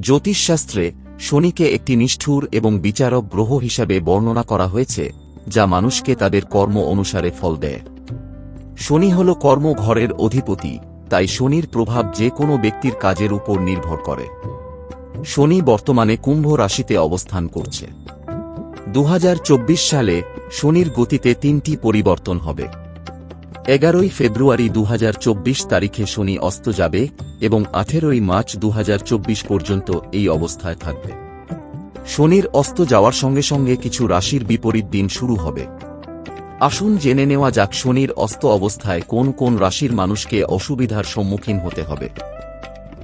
জ্যোতিষশাস্ত্রে শনিকে একটি নিষ্ঠুর এবং বিচারক গ্রহ হিসাবে বর্ণনা করা হয়েছে, যা মানুষকে তাদের কর্ম অনুসারে ফল দেয়। শনি হল কর্মঘরের অধিপতি, তাই শনির প্রভাব যে কোনো ব্যক্তির কাজের উপর নির্ভর করে। শনি বর্তমানে কুম্ভ রাশিতে অবস্থান করছে। দু হাজার চব্বিশ সালে শনির গতিতে তিনটি পরিবর্তন হবে। এগারোই ফেব্রুয়ারি দু হাজার চব্বিশ তারিখে শনি অস্ত যাবে এবং আঠেরোই মার্চ দু হাজার চব্বিশ পর্যন্ত এই অবস্থায় থাকবে। শনির অস্ত যাওয়ার সঙ্গে সঙ্গে কিছু রাশির বিপরীত দিন শুরু হবে। আসুন জেনে নেওয়া যাক শনির অস্ত অবস্থায় কোন কোন রাশির মানুষকে অসুবিধার সম্মুখীন হতে হবে।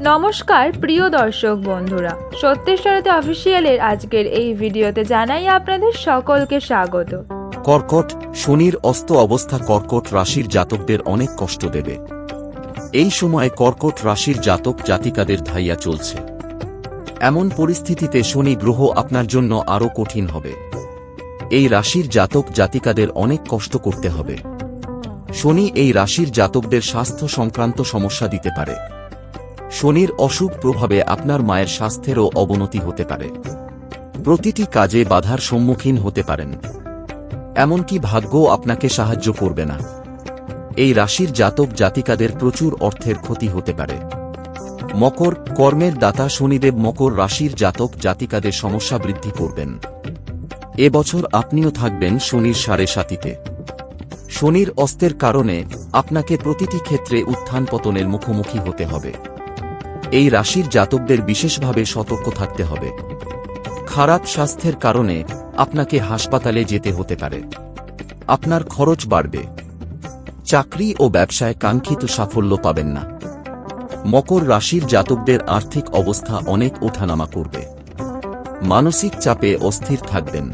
নমস্কার, প্রিয় দর্শক বন্ধুরা। সত্যেশ্বরতে অফিসিয়ালের আজকের এই ভিডিওতে জানাই আপনাদের সকলকে স্বাগত। কর্কট, শনির অস্ত অবস্থা কর্কট রাশির জাতকদের অনেক কষ্ট দেবে। এই সময় কর্কট রাশির জাতক জাতিকাদের ধাইয়া চলছে। এমন পরিস্থিতিতে শনি গ্রহ আপনার জন্য আরও কঠিন হবে। এই রাশির জাতক জাতিকাদের অনেক কষ্ট করতে হবে। শনি এই রাশির জাতকদের স্বাস্থ্য সংক্রান্ত সমস্যা দিতে পারে। শনির অশুভ প্রভাবে আপনার মায়ের স্বাস্থ্যেরও অবনতি হতে পারে। প্রতিটি কাজে বাধার সম্মুখীন হতে পারেন। এমনকি ভাগ্য আপনাকে সাহায্য করবে না। এই রাশির জাতক জাতিকাদের প্রচুর অর্থের ক্ষতি হতে পারে। মকর কর্মের দাতা শনিদেব মকর রাশির জাতক জাতিকাদের সমস্যা বৃদ্ধি করবেন। এবছর আপনিও থাকবেন শনির সাড়ে সাতিতে। শনির অস্তের কারণে আপনাকে প্রতিটি ক্ষেত্রে উত্থান পতনের মুখোমুখি হতে হবে। এই রাশির জাতকদের বিশেষভাবে সতর্ক থাকতে হবে। খারাপ স্বাস্থ্যের কারণে আপনাকে হাসপাতালে যেতে হতে পারে। আপনার খরচ বাড়বে। চাকরি ও ব্যবসায় কাঙ্ক্ষিত সাফল্য পাবেন না। মকর রাশির জাতকদের আর্থিক অবস্থা অনেক ওঠানামা করবে। মানসিক চাপে অস্থির থাকবেন।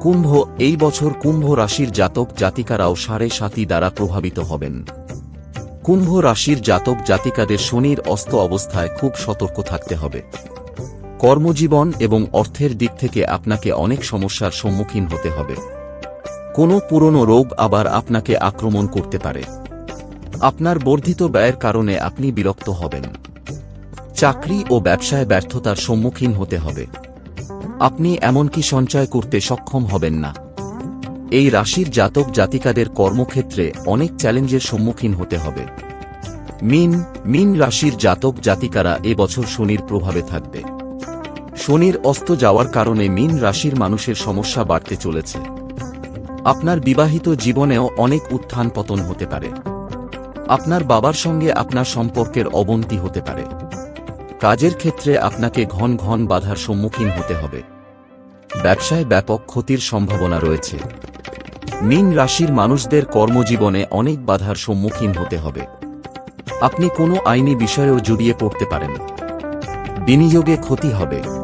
কুম্ভ, এই বছর কুম্ভ রাশির জাতক জাতিকারাও সাড়ে সাতি দ্বারা প্রভাবিত হবেন। কুম্ভ রাশির জাতক জাতিকাদের শনির অস্ত অবস্থায় খুব সতর্ক থাকতে হবে। কর্মজীবন এবং অর্থের দিক থেকে আপনাকে অনেক সমস্যার সম্মুখীন হতে হবে। কোনো পুরনো রোগ আবার আপনাকে আক্রমণ করতে পারে। আপনার বর্ধিত ব্যয়ের কারণে আপনি বিরক্ত হবেন। চাকরি ও ব্যবসায় ব্যর্থতার সম্মুখীন হতে হবে। আপনি এমনকি সঞ্চয় করতে সক্ষম হবেন না। এই রাশির জাতক জাতিকাদের কর্মক্ষেত্রে অনেক চ্যালেঞ্জের সম্মুখীন হতে হবে। মিন মিন রাশির জাতক জাতিকারা এবছর শনির প্রভাবে থাকবে। শনির অস্ত যাওয়ার কারণে মিন রাশির মানুষের সমস্যা বাড়তে চলেছে। আপনার বিবাহিত জীবনেও অনেক উত্থান পতন হতে পারে। আপনার বাবার সঙ্গে আপনার সম্পর্কের অবনতি হতে পারে। কাজের ক্ষেত্রে আপনাকে ঘন ঘন বাধার সম্মুখীন হতে হবে। ব্যবসায় ব্যাপক ক্ষতির সম্ভাবনা রয়েছে। মিন রাশির মানুষদের কর্মজীবনে অনেক বাধার সম্মুখীন হতে হবে। আপনি কোনো আইনি বিষয়েও জড়িয়ে পড়তে পারেন। বিনিয়োগে ক্ষতি হবে।